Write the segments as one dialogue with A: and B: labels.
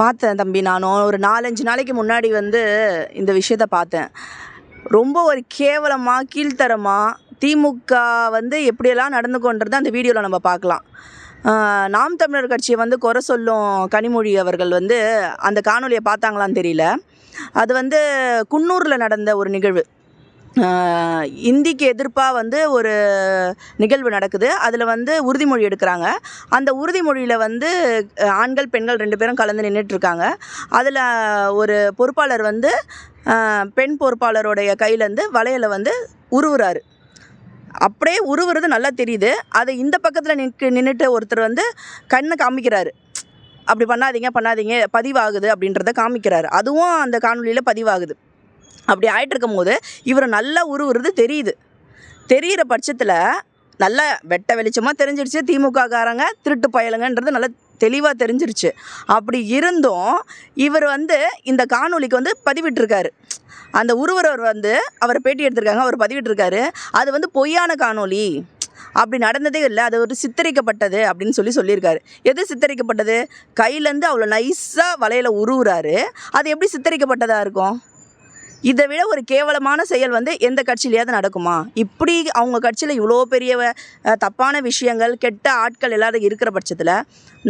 A: பார்த்தேன் தம்பி நானும் ஒரு நாலஞ்சு நாளைக்கு முன்னாடி வந்து இந்த விஷயத்த பார்த்தேன். ரொம்ப ஒரு கேவலமாக கீழ்த்தரமாக திமுக வந்து எப்படியெல்லாம் நடந்து கொண்டது அந்த வீடியோவில் நம்ம பார்க்கலாம். நாம் தமிழர் கட்சியை வந்து குறை சொல்லும் கனிமொழி அவர்கள் வந்து அந்த காணொலியை பார்த்தாங்களான்னு தெரியல. அது வந்து குன்னூரில் நடந்த ஒரு நிகழ்வு. இந்திக்கு எதிர்ப்பாக வந்து ஒரு நிகழ்வு நடக்குது. அதில் வந்து உறுதிமொழி எடுக்கிறாங்க. அந்த உறுதிமொழியில் வந்து ஆண்கள் பெண்கள் ரெண்டு பேரும் கலந்து நின்றுட்டுருக்காங்க அதில் ஒரு பொறுப்பாளர் வந்து பெண் பொறுப்பாளருடைய கையிலேருந்து வளையலை வந்து உருவுறாரு. அப்படியே உருவுறது நல்லா தெரியுது. அதை இந்த பக்கத்தில் நிற்கு நின்றுட்டு ஒருத்தர் வந்து கண்ணை காமிக்கிறாரு. அப்படி பண்ணாதீங்க பண்ணாதீங்க பதிவாகுது அப்படின்றத காமிக்கிறாரு. அதுவும் அந்த காணொலியில் பதிவாகுது. அப்படி ஆகிட்டுருக்கும் போது இவர் நல்லா உருவுறது தெரியுது. தெரிகிற பட்சத்தில் நல்ல வெட்ட வெளிச்சமாக தெரிஞ்சிருச்சு. திமுககாரங்க திருட்டு பயலுங்கன்றது நல்லா தெளிவாக தெரிஞ்சிருச்சு. அப்படி இருந்தும் இவர் வந்து இந்த காணொளிக்கு வந்து பதிவிட்டிருக்காரு. அந்த உருவரவர் வந்து அவர் பேட்டி எடுத்திருக்காங்க. அவர் பதிவிட்டிருக்காரு. அது வந்து பொய்யான காணொளி அப்படி நடந்ததே இல்லை. அது ஒரு சித்தரிக்கப்பட்டது அப்படின்னு சொல்லி சொல்லியிருக்காரு. எது சித்தரிக்கப்பட்டது? கையிலேருந்து அவ்வளோ நைஸாக வலையில் உருவுறாரு. அது எப்படி சித்தரிக்கப்பட்டதாக இருக்கும்? இதை விட ஒரு கேவலமான செயல் வந்து எந்த கட்சியிலையாவது நடக்குமா? இப்படி அவங்க கட்சியில் இவ்வளோ பெரிய தப்பான விஷயங்கள் கெட்ட ஆட்கள் எல்லாரும் இருக்கிற பட்சத்தில்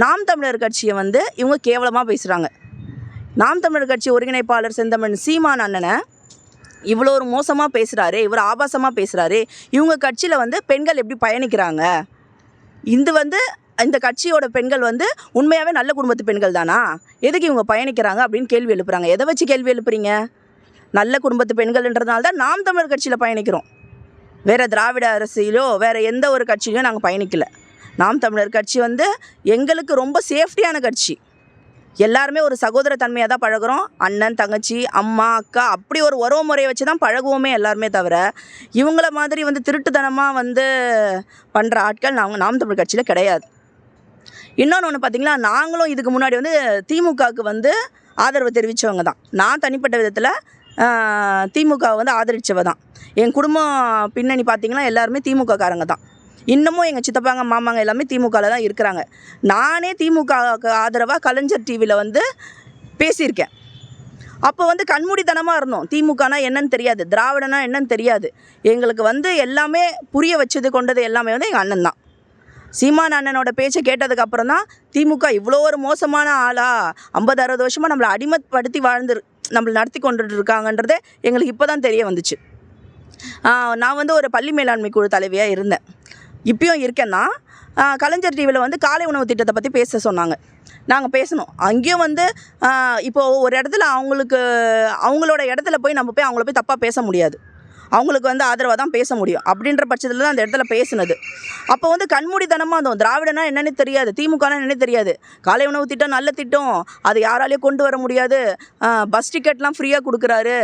A: நாம் தமிழர் கட்சியை வந்து இவங்க கேவலமாக பேசுகிறாங்க நாம் தமிழர் கட்சி ஒருங்கிணைப்பாளர் செந்தமன் சீமான் அண்ணனை இவ்வளோ ஒரு மோசமாக பேசுகிறாரு இவர் ஆபாசமாக பேசுகிறாரு இவங்க கட்சியில் வந்து பெண்கள் எப்படி பயணிக்கிறாங்க? இது வந்து இந்த கட்சியோட பெண்கள் வந்து உண்மையாகவே நல்ல குடும்பத்து பெண்கள் தானா? எதுக்கு இவங்க பயணிக்கிறாங்க அப்படின்னு கேள்வி எழுப்புறாங்க. எதை வச்சு கேள்வி எழுப்புறீங்க? நல்ல குடும்பத்து பெண்கள்ன்றதுனால தான் நாம் தமிழர் கட்சியில் பயணிக்கிறோம். வேறு திராவிட அரசியலோ வேறு எந்த ஒரு கட்சியிலையும் நாங்கள் பயணிக்கலை. நாம் தமிழர் கட்சி வந்து எங்களுக்கு ரொம்ப சேஃப்டியான கட்சி. எல்லாருமே ஒரு சகோதர தன்மையாக தான் பழகுறோம். அண்ணன் தங்கச்சி அம்மா அக்கா அப்படி ஒரு உறவு முறையை வச்சு தான் பழகுவோமே எல்லாருமே தவிர இவங்கள மாதிரி வந்து திருட்டுத்தனமாக வந்து பண்ணுற ஆட்கள் நாங்கள் நாம் தமிழ் கட்சியில் கிடையாது. இன்னொன்று ஒன்று பார்த்தீங்கன்னா நாங்களும் இதுக்கு முன்னாடி வந்து திமுகவுக்கு வந்து ஆதரவு தெரிவித்தவங்க தான் நான் தனிப்பட்ட விதத்தில் திமுகவை வந்து ஆதரித்தவ தான். என் குடும்பம் பின்னணி பார்த்தீங்கன்னா எல்லாருமே திமுகக்காரங்க தான். இன்னமும் எங்கள் சித்தப்பாங்க மாமாங்க எல்லாமே திமுகவில் தான் இருக்கிறாங்க. நானே திமுகவுக்கு ஆதரவாக கலைஞர் டிவியில் வந்து பேசியிருக்கேன். அப்போ வந்து கண்மூடித்தனமாக இருந்தோம். திமுகனா என்னன்னு தெரியாது திராவிடனா என்னன்னு தெரியாது. எங்களுக்கு வந்து எல்லாமே புரிய வச்சது கொண்டது எல்லாமே வந்து எங்கள் அண்ணன் தான். சீமான் அண்ணனோட பேச்சை கேட்டதுக்கு அப்புறம் தான் திமுக இவ்வளோ ஒரு மோசமான ஆளா? ஐம்பது அறுபது வருஷமாக நம்மளை அடிமைப்படுத்தி வாழ்ந்து நம்மளை நடத்தி கொண்டுட்டு இருக்காங்கன்றதே எங்களுக்கு இப்போ தான் தெரிய வந்துச்சு. நான் வந்து ஒரு பள்ளி மேலாண்மை குழு தலைவியாக இருந்தேன். இப்பயும் இருக்கேன்னா கலைஞர் டிவியில் வந்து காலை உணவு திட்டத்தை பற்றி பேச சொன்னாங்க. நாங்கள் பேசணும். அங்கேயும் வந்து இப்போது ஒரு இடத்துல அவங்களுக்கு அவங்களோட இடத்துல போய் நம்ம போய் அவங்கள போய் தப்பாக பேச முடியாது. அவங்களுக்கு வந்து ஆதரவாக தான் பேச முடியும். அப்படின்ற பட்சத்தில் தான் அந்த இடத்துல பேசினது. அப்போ வந்து கண்மூடித்தனமாக இருந்தோம். திராவிடனா என்னென்னு தெரியாது. திமுகனா என்னென்னு தெரியாது. காலை உணவு திட்டம் நல்ல திட்டம். அது யாராலையும் கொண்டு வர முடியாது. பஸ் டிக்கெட்லாம் ஃப்ரீயாக கொடுக்குறாரு.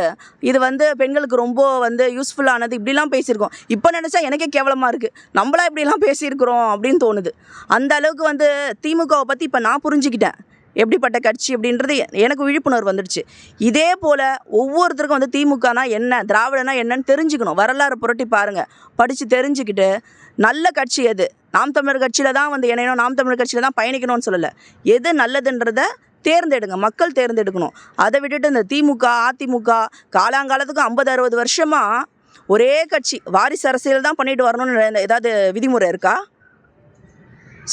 A: இது வந்து பெண்களுக்கு ரொம்ப வந்து யூஸ்ஃபுல்லானது இப்படிலாம் பேசியிருக்கோம். இப்போ நினச்சா எனக்கே கேவலமாக இருக்குது நம்மளா இப்படிலாம் பேசியிருக்கிறோம் அப்படின்னு தோணுது. அந்த அளவுக்கு வந்து திமுகவை பற்றி இப்போ நான் புரிஞ்சுக்கிட்டேன். எப்படிப்பட்ட கட்சி அப்படின்றது எனக்கு விழிப்புணர்வு வந்துடுச்சு. இதே போல் ஒவ்வொருத்தருக்கும் வந்து திமுகனா என்ன திராவிடனா என்னன்னு தெரிஞ்சுக்கணும். வரலாறு புரட்டி பாருங்கள் படித்து தெரிஞ்சுக்கிட்டு நல்ல கட்சி எது? நாம் தமிழர் கட்சியில் தான் வந்து இணையணும் நாம் தமிழர் கட்சியில் தான் பயணிக்கணும்னு சொல்லலை. எது நல்லதுன்றத தேர்ந்தெடுங்க. மக்கள் தேர்ந்தெடுக்கணும். அதை விட்டுட்டு இந்த திமுக அதிமுக காலாங்காலத்துக்கு ஐம்பது அறுபது வருஷமாக ஒரே கட்சி. வாரிசு அரசியல் தான் பண்ணிட்டு வரணும்னு ஏதாவது விதிமுறை இருக்கா?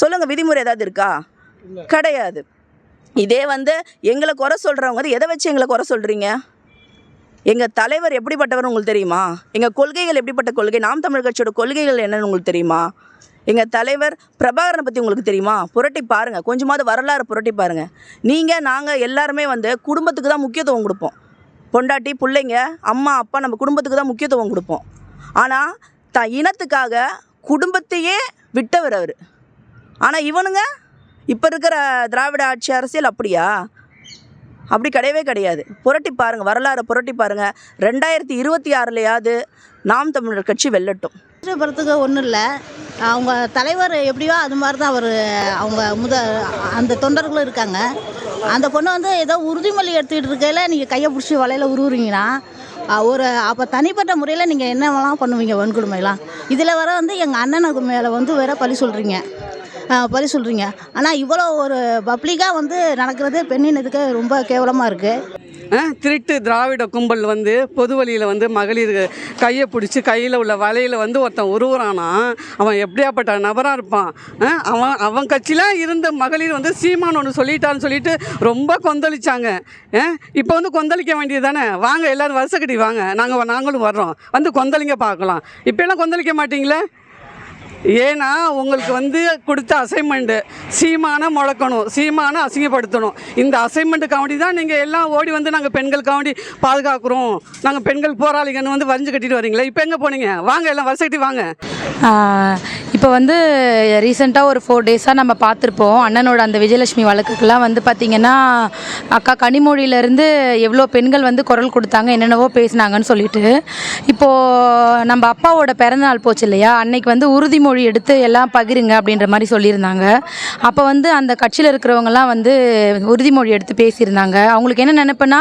A: சொல்லுங்கள் விதிமுறை ஏதாவது இருக்கா? கிடையாது. இதே வந்து எங்களை குறை சொல்கிறவங்க வந்து எதை வச்சு எங்களை குறை சொல்கிறீங்க எங்கள் தலைவர் எப்படிப்பட்டவர் உங்களுக்கு தெரியுமா? எங்கள் கொள்கைகள் எப்படிப்பட்ட கொள்கை? நாம் தமிழ் கட்சியோட கொள்கைகள் என்னன்னு உங்களுக்கு தெரியுமா? எங்கள் தலைவர் பிரபாகரனை பற்றி உங்களுக்கு தெரியுமா? புரட்டி பாருங்கள் கொஞ்சமாவது வரலாறு புரட்டி பாருங்கள் நீங்கள் நாங்கள் எல்லாருமே வந்து குடும்பத்துக்கு தான் முக்கியத்துவம் கொடுப்போம். பொண்டாட்டி பிள்ளைங்க அம்மா அப்பா நம்ம குடும்பத்துக்கு தான் முக்கியத்துவம் கொடுப்போம். ஆனால் த இனத்துக்காக குடும்பத்தையே விட்டவர் அவர். ஆனால் இவனுங்க இப்போ இருக்கிற திராவிட ஆட்சி அரசியல் அப்படியா? அப்படி கிடையவே கிடையாது. புரட்டி பாருங்கள் வரலாறை புரட்டி பாருங்கள் ரெண்டாயிரத்தி இருபத்தி ஆறுலையாவது நாம் தமிழர் கட்சி வெல்லட்டும்.
B: போகிறதுக்கு ஒன்றும் இல்லை. அவங்க தலைவர் எப்படியோ அது மாதிரி தான் அவர் அவங்க முத அந்த தொண்டர்களும் இருக்காங்க. அந்த பொண்ணு வந்து ஏதோ உறுதிமொழி எடுத்துக்கிட்டு இருக்கையில் நீங்கள் கையை பிடிச்சி வலையில் உருவுறீங்கன்னா ஒரு அப்போ தனிப்பட்ட முறையில் நீங்கள் என்னவெல்லாம் பண்ணுவீங்க வன்கொடுமைலாம். இதில் வர வந்து எங்கள் அண்ணனுக்கு மேலே வந்து வேற பழி சொல்கிறீங்க பழி சொல்கிறீங்க ஆனால் இவ்வளோ ஒரு பப்ளிக்காக வந்து நடக்கிறது பெண்ணினதுக்கு ரொம்ப கேவலமாக இருக்குது
C: திருட்டு திராவிட கும்பல் வந்து பொது வழியில் வந்து மகளிர் கையை பிடிச்சி கையில் உள்ள வலையில் வந்து ஒருத்தன் உருவுறானா? அவன் எப்படியாப்பட்ட நபராக இருப்பான்? அவன் அவன் கட்சியில் இருந்த மகளிர் வந்து சீமான் ஒன்று சொல்லிட்டான்னு சொல்லிட்டு ரொம்ப கொந்தளிச்சாங்க. இப்போ வந்து கொந்தளிக்க வேண்டியது தானே? வாங்க எல்லோரும் வருஷக்கட்டி வாங்க. நாங்கள் நாங்களும் வர்றோம். வந்து கொந்தளிங்க பார்க்கலாம். இப்போலாம் கொந்தளிக்க மாட்டிங்களே? ஏன்னா உங்களுக்கு வந்து கொடுத்த அசைன்மெண்ட்டு சீமான முழக்கணும் சீமான அசிங்கப்படுத்தணும். இந்த அசைன்மெண்ட்டுக்காண்டி தான் நீங்கள் எல்லாம் ஓடி வந்து நாங்கள் பெண்களுக்காண்டி பாதுகாக்கிறோம். நாங்கள் பெண்கள் போராளிகள்னு வந்து வரைஞ்சு கட்டிட்டு வரீங்களே இப்போ எங்கே போனீங்க? வாங்க எல்லாம் வரிசை கட்டி வாங்க.
D: இப்போ வந்து ரீசெண்டாக ஒரு ஃபோர் டேஸாக நம்ம பார்த்துருப்போம். அண்ணனோட அந்த விஜயலட்சுமி வழக்குக்கெல்லாம் வந்து பார்த்திங்கன்னா அக்கா கனிமொழியிலேருந்து எவ்வளோ பெண்கள் வந்து குரல் கொடுத்தாங்க என்னென்னவோ பேசினாங்கன்னு சொல்லிட்டு. இப்போது நம்ம அப்பாவோட பிறந்தநாள் போச்சு இல்லையா? அன்னைக்கு வந்து உறுதிமொழி எடுத்து எல்லாம் பகிருங்க அப்படின்ற மாதிரி சொல்லியிருந்தாங்க. அப்போ வந்து அந்த கட்சியில் இருக்கிறவங்கலாம் வந்து உறுதிமொழி எடுத்து பேசியிருந்தாங்க. அவங்களுக்கு என்ன நினைப்புனா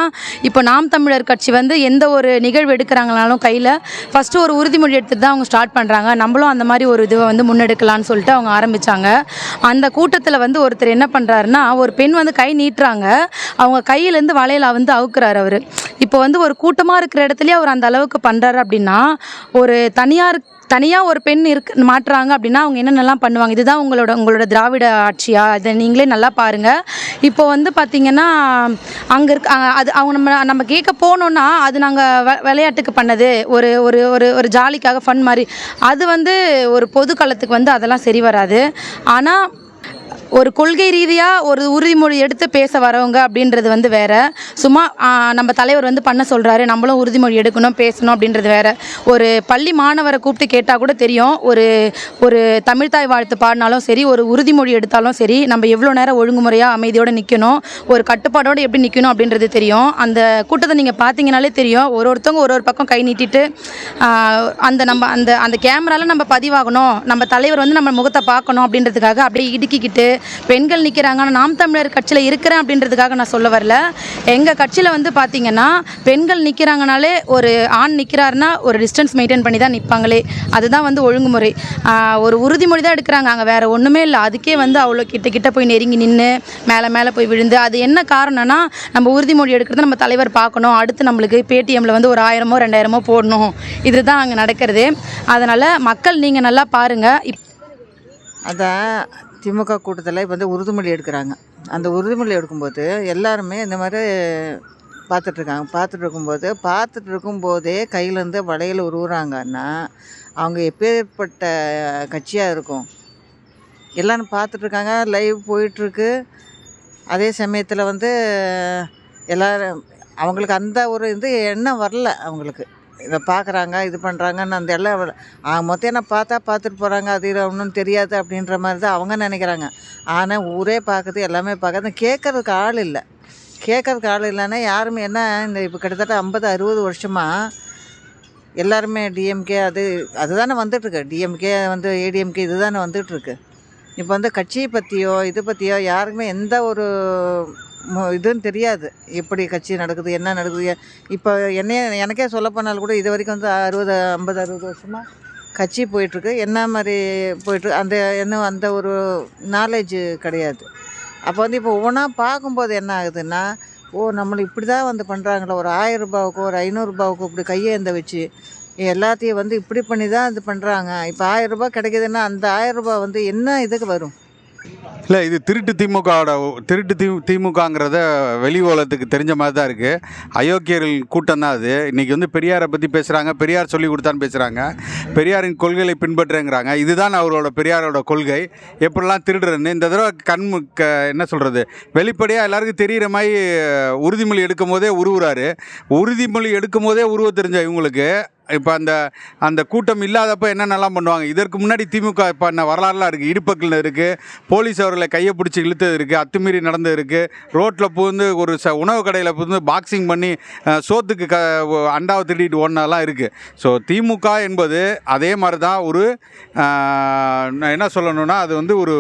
D: இப்போ நாம் தமிழர் கட்சி வந்து எந்த ஒரு நிகழ்வு எடுக்கிறாங்கனாலும் கையில் ஃபஸ்ட்டு ஒரு உறுதிமொழி எடுத்துகிட்டு தான் அவங்க ஸ்டார்ட் பண்ணுறாங்க நம்மளும் அந்த மாதிரி ஒரு இதுவை வந்து முன்னெடுக்கலாம்னு சொல்லிட்டு அவங்க ஆரம்பித்தாங்க அந்த கூட்டத்தில் வந்து ஒருத்தர் என்ன பண்ணுறாருன்னா ஒரு பெண் வந்து கை நீட்டுறாங்க. அவங்க கையிலேருந்து வளையலா வந்து அவுக்குறாரு அவர். இப்போ வந்து ஒரு கூட்டமாக இருக்கிற இடத்துலயே அவர் அந்த அளவுக்கு பண்ணுறாரு அப்படின்னா ஒரு தனியார் தனியாக ஒரு பெண் இருக்கு மாட்டுறாங்க அப்படின்னா அவங்க என்னென்னலாம் பண்ணுவாங்க? இதுதான் உங்களோட உங்களோட திராவிட ஆட்சியா? இதை நீங்களே நல்லா பாருங்கள் இப்போ வந்து பார்த்தீங்கன்னா அங்கே இருக்க அது அவங்க நம்ம நம்ம கேட்க போனோன்னா அது நாங்கள் விளையாட்டுக்கு பண்ணது. ஒரு ஒரு ஒரு ஒரு ஜாலிக்காக ஃபன் மாதிரி. அது வந்து ஒரு பொது களத்துக்கு வந்து அதெல்லாம் சரி வராது. ஆனால் ஒரு கொள்கை ரீதியாக ஒரு உறுதிமொழி எடுத்து பேச வரவங்க அப்படின்றது வந்து வேறு. சும்மா நம்ம தலைவர் வந்து பண்ண சொல்கிறாரு நம்மளும் உறுதிமொழி எடுக்கணும் பேசணும் அப்படின்றது வேறு. ஒரு பள்ளி மாணவரை கூப்பிட்டு கேட்டால் கூட தெரியும் ஒரு ஒரு தமிழ்தாய் வாழ்த்து பாடினாலும் சரி ஒரு உறுதிமொழி எடுத்தாலும் சரி நம்ம எவ்வளோ நேரம் ஒழுங்குமுறையாக அமைதியோடு நிற்கணும் ஒரு கட்டுப்பாடோடு எப்படி நிற்கணும் அப்படின்றது தெரியும். அந்த கூட்டத்தை நீங்கள் பார்த்தீங்கனாலே தெரியும். ஒரு ஒருத்தவங்க ஒரு ஒரு பக்கம் கை நீட்டிட்டு அந்த நம்ம அந்த அந்த கேமராவில் நம்ம பதிவாகணும் நம்ம தலைவர் வந்து நம்ம முகத்தை பார்க்கணும் அப்படின்றதுக்காக அப்படியே இடுக்கிக்கிட்டு பெண்கள் நிற்கிறாங்க ஆனால் நாம் தமிழர் கட்சியில் இருக்கிறேன் அப்படின்றதுக்காக நான் சொல்ல வரல. எங்கள் கட்சியில் வந்து பார்த்தீங்கன்னா பெண்கள் நிற்கிறாங்கனாலே ஒரு ஆண் நிற்கிறாருன்னா ஒரு டிஸ்டன்ஸ் மெயின்டைன் பண்ணி தான் நிற்பாங்களே அதுதான் வந்து ஒழுங்குமுறை. ஒரு உறுதிமொழி தான் எடுக்கிறாங்க. அங்கே வேறு ஒன்றுமே இல்லை. அதுக்கே வந்து அவ்வளோ கிட்ட கிட்ட போய் நெருங்கி நின்று மேலே மேலே போய் விழுந்து அது என்ன காரணம்னா நம்ம உறுதிமொழி எடுக்கிறத நம்ம தலைவர் பார்க்கணும். அடுத்து நம்மளுக்கு பேடிஎம்மில் வந்து ஒரு ஆயிரமோ ரெண்டாயிரமோ போடணும். இதுதான் அங்கே நடக்கிறது. அதனால் மக்கள் நீங்கள் நல்லா பாருங்கள் இப்
E: அதான் திமுக கூட்டத்தில் இப்போ வந்து உறுதிமொழி எடுக்கிறாங்க. அந்த உறுதிமொழி எடுக்கும்போது எல்லாருமே இந்த மாதிரி பார்த்துட்ருக்காங்க பார்த்துட்டு இருக்கும்போது பார்த்துட்டு இருக்கும்போதே கையிலேருந்து வளையல் உருவுறாங்கன்னா அவங்க எப்பேற்பட்ட கட்சியாக இருக்கும்? எல்லாரும் பார்த்துட்ருக்காங்க லைவ் போயிட்டுருக்கு அதே சமயத்தில் வந்து எல்லோரும் அவங்களுக்கு அந்த ஒரு இது எண்ணம் வரல அவங்களுக்கு. இதை பார்க்குறாங்க இது பண்ணுறாங்கன்னு அந்த எல்லாம் ஆ, மொத்தம் என்ன பார்த்தா பார்த்துட்டு போகிறாங்க அது ஒன்றும் தெரியாது அப்படின்ற மாதிரி தான் அவங்க நினைக்கிறாங்க. ஆனால் ஊரே பார்க்குது எல்லாமே பார்க்குறது கேட்கறதுக்கு ஆள் இல்லை. கேட்கறதுக்கு ஆள் இல்லைன்னா யாருமே என்ன இந்த இப்போ கிட்டத்தட்ட ஐம்பது அறுபது வருஷமாக எல்லாருமே டிஎம்கே அது அதுதானே வந்துட்டுருக்கு. டிஎம்கே வந்து ஏடிஎம்கே இது தானே வந்துட்டுருக்கு. இப்போ வந்து கட்சியை பற்றியோ இது பற்றியோ யாருக்குமே எந்த ஒரு இதுன்னு தெரியாது. எப்படி கட்சி நடக்குது என்ன நடக்குது. இப்போ என்னைய எனக்கே சொல்ல போனாலும் கூட இது வரைக்கும் வந்து அறுபது ஐம்பது அறுபது வருஷமாக கட்சி போயிட்டுருக்கு. என்ன மாதிரி போயிட்டு அந்த இன்னும் அந்த ஒரு நாலேஜ் கிடையாது. அப்போ வந்து இப்போ ஒவ்வொன்றா பார்க்கும்போது என்ன ஆகுதுன்னா ஓ நம்மளை இப்படி தான் வந்து பண்ணுறாங்களோ ஒரு ஆயிரம் ரூபாவுக்கோ ஒரு ஐநூறுரூபாவுக்கோ இப்படி கையேந்த வச்சு எல்லாத்தையும் வந்து இப்படி பண்ணி தான் இது பண்ணுறாங்க இப்போ ஆயிரம் ரூபாய் கிடைக்குதுன்னா அந்த ஆயிரம் ரூபாய் வந்து என்ன இதுக்கு வரும்?
F: இல்லை இது திருட்டு திமுகவோட திருட்டு தி திமுகங்கிறத வெளி உலகத்துக்கு தெரிஞ்ச மாதிரி தான் இருக்குது அயோக்கியர்கள் கூட்டம் தான் அது. இன்றைக்கி வந்து பெரியாரை பற்றி பேசுகிறாங்க பெரியார் சொல்லி கொடுத்தான்னு பேசுகிறாங்க பெரியாரின் கொள்கைகளை பின்பற்றுங்கிறாங்க இதுதான் அவரோட பெரியாரோட கொள்கை. எப்படிலாம் திருடுறன்னு இந்த தடவை கண் க என்ன சொல்கிறது வெளிப்படையாக எல்லாருக்கும் தெரிகிற மாதிரி உறுதிமொழி எடுக்கும் போதே உருவுறாரு. உறுதிமொழி எடுக்கும் போதே உருவ தெரிஞ்ச இவங்களுக்கு? இப்போ அந்த அந்த கூட்டம் இல்லாதப்போ என்னென்னலாம் பண்ணுவாங்க? இதற்கு முன்னாடி திமுக இப்போ என்ன வரலாறுலாம் இருக்குது இடுப்பக்கில் இருக்குது போலீஸ் அவர்களை கையை பிடிச்சி இழுத்தது இருக்குது அத்துமீறி நடந்தது இருக்குது ரோட்டில் புகுந்து ஒரு ச உணவு கடையில் புகுந்து பாக்ஸிங் பண்ணி சோத்துக்கு க அண்டாவை திருடிட்டு ஓடினதெல்லாம் இருக்குது ஸோ திமுக என்பது அதே மாதிரி தான் ஒரு என்ன சொல்லணும்னா அது வந்து ஒரு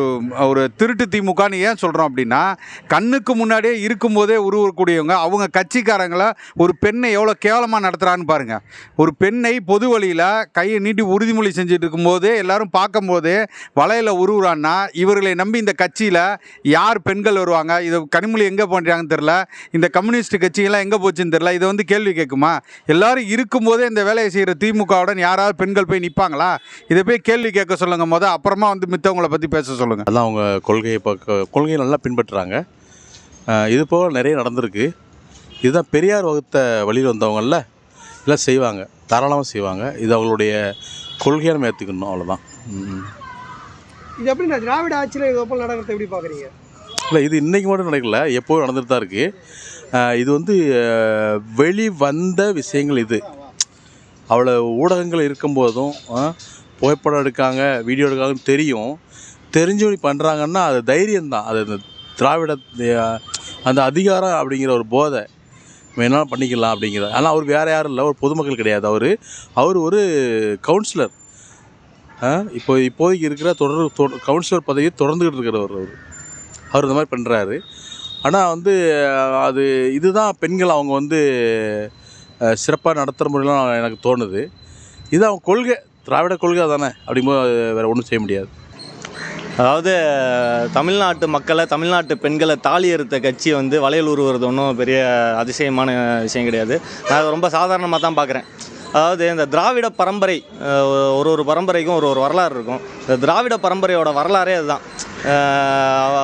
F: ஒரு திருட்டு திமுகன்னு ஏன் சொல்கிறோம் அப்படின்னா கண்ணுக்கு முன்னாடியே இருக்கும்போதே உருவக்கூடியவங்க அவங்க கட்சிக்காரங்களை ஒரு பெண்ணை எவ்வளோ கேவலமாக நடத்துகிறான்னு பாருங்கள் ஒரு பெண் பெண்ணை பொது வழியில் கையை நீட்டி உறுதிமொழி செஞ்சுட்டு இருக்கும்போது எல்லாரும் பார்க்கும்போது வலையில் உருவுறான்னா இவர்களை நம்பி இந்த கட்சியில் யார் பெண்கள் வருவாங்க? இது கனிமொழி எங்கே பண்ணுறாங்கன்னு தெரில இந்த கம்யூனிஸ்ட் கட்சிகள்லாம் எங்கே போச்சுன்னு தெரில இதை வந்து கேள்வி கேட்குமா? எல்லாரும் இருக்கும்போதே இந்த வேலையை செய்கிற திமுகவுடன் யாராவது பெண்கள் போய் நிற்பாங்களா இதை போய் கேள்வி கேட்க சொல்லுங்க முத. அப்புறமா வந்து மித்தவங்களை பற்றி பேச சொல்லுங்கள்
G: அதான் அவங்க கொள்கையை இப்போ கொள்கையை நல்லா பின்பற்றுறாங்க. இது போக நிறைய நடந்திருக்கு. இதுதான் பெரியார் வகுத்த வழியில் வந்தவங்கள எல்லாம் செய்வாங்க. தாராளமாக செய்வாங்க. இது அவங்களுடைய கொள்கையை நம்ம ஏற்றுக்கணும் அவ்வளோதான்.
H: இது எப்படி நான் திராவிட ஆட்சியில் இது போல் நடக்கிறத எப்படி பார்க்குறீங்க
G: இல்லை இது இன்றைக்கி மட்டும் நடக்கல. எப்போவும் நடந்துட்டு தான் இருக்குது இது வந்து வெளி வந்த விஷயங்கள் இது. அவ்வளோ ஊடகங்கள் இருக்கும்போதும் புகைப்படம் எடுக்காங்க வீடியோ எடுக்காங்கன்னு தெரியும். தெரிஞ்சு பண்ணுறாங்கன்னா அது தைரியம்தான். அது அந்த திராவிட அந்த அதிகாரம் அப்படிங்கிற ஒரு போதை. வேணாலும் பண்ணிக்கலாம் அப்படிங்கிறது ஆனால் அவர் வேறு யாரும் இல்லை. அவர் பொதுமக்கள் கிடையாது. அவர் அவர் ஒரு கவுன்சிலர் இப்போ இப்போதைக்கு இருக்கிற தொடர் கவுன்சிலர் பதவியை தொடர்ந்துக்கிட்டு இருக்கிறவர் அவர். அவர் இந்த மாதிரி பண்ணுறாரு ஆனால் வந்து அது இதுதான் பெண்கள் அவங்க வந்து சிறப்பாக நடத்துகிற முறையெல்லாம் எனக்கு தோணுது. இது அவங்க கொள்கை. திராவிட கொள்கை தானே அப்படிங்கும்போது வேறு ஒன்றும் செய்ய முடியாது.
I: அதாவது தமிழ்நாட்டு மக்களை தமிழ்நாட்டு பெண்களை தாலி அறுத்த கட்சி வந்து வளையல் உருவுறது ஒன்றும் பெரிய அதிசயமான விஷயம் கிடையாது. நான் அதை ரொம்ப சாதாரணமாக தான் பார்க்குறேன். அதாவது இந்த திராவிட பரம்பரை ஒரு ஒரு பரம்பரைக்கும் ஒரு ஒரு வரலாறு இருக்கும். இந்த திராவிட பரம்பரையோட வரலாறே அதுதான்.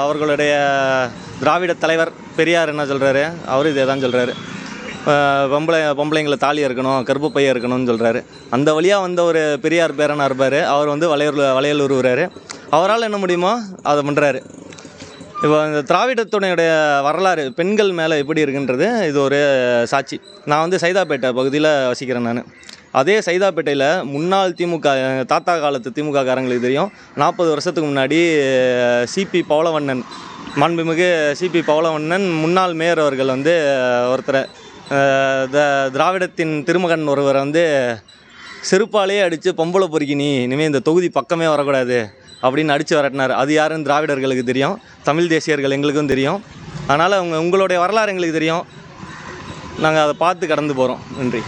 I: அவர்களுடைய திராவிட தலைவர் பெரியார் என்ன சொல்கிறாரு அவரும் இதே தான் சொல்கிறாரு பொம்பளை பொம்பளைங்களை தாலி இருக்கணும் பையன் இருக்கணும்னு சொல்கிறாரு அந்த வழியாக வந்த ஒரு பெரியார் பேரனாக இருப்பார் அவர் வந்து வளையல் வளையல் உருவுறாரு அவரால் என்ன முடியுமோ அதை பண்ணுறாரு இப்போ இந்த திராவிடத்துடைய வரலாறு பெண்கள் மேலே எப்படி இருக்குன்றது இது ஒரு சாட்சி. நான் வந்து சைதாப்பேட்டை பகுதியில் வசிக்கிறேன் நான். அதே சைதாப்பேட்டையில் முன்னாள் திமுக தாத்தா காலத்து திமுக காரங்களுக்கு தெரியும். நாற்பது வருஷத்துக்கு முன்னாடி சிபி பவளவண்ணன் மாண்புமிகு சிபி பவளவண்ணன் முன்னாள் மேயர் அவர்கள் வந்து ஒருத்தரை த திராவிடத்தின் திருமகன் ஒருவரை வந்து செருப்பாலேயே அடித்து பொம்பளை பொறுக்கி நீ இனிமேல் இந்த தொகுதி பக்கமே வரக்கூடாது. அப்படின்னு அடித்து வரட்டினார். அது யாருன்னு திராவிடர்களுக்கு தெரியும். தமிழ் தேசியர்கள் எங்களுக்கும் தெரியும். அதனால் உங்கள் உங்களுடைய வரலாறு எங்களுக்கு தெரியும். நாங்கள் அதை பார்த்து கடந்து போகிறோம் நன்றி.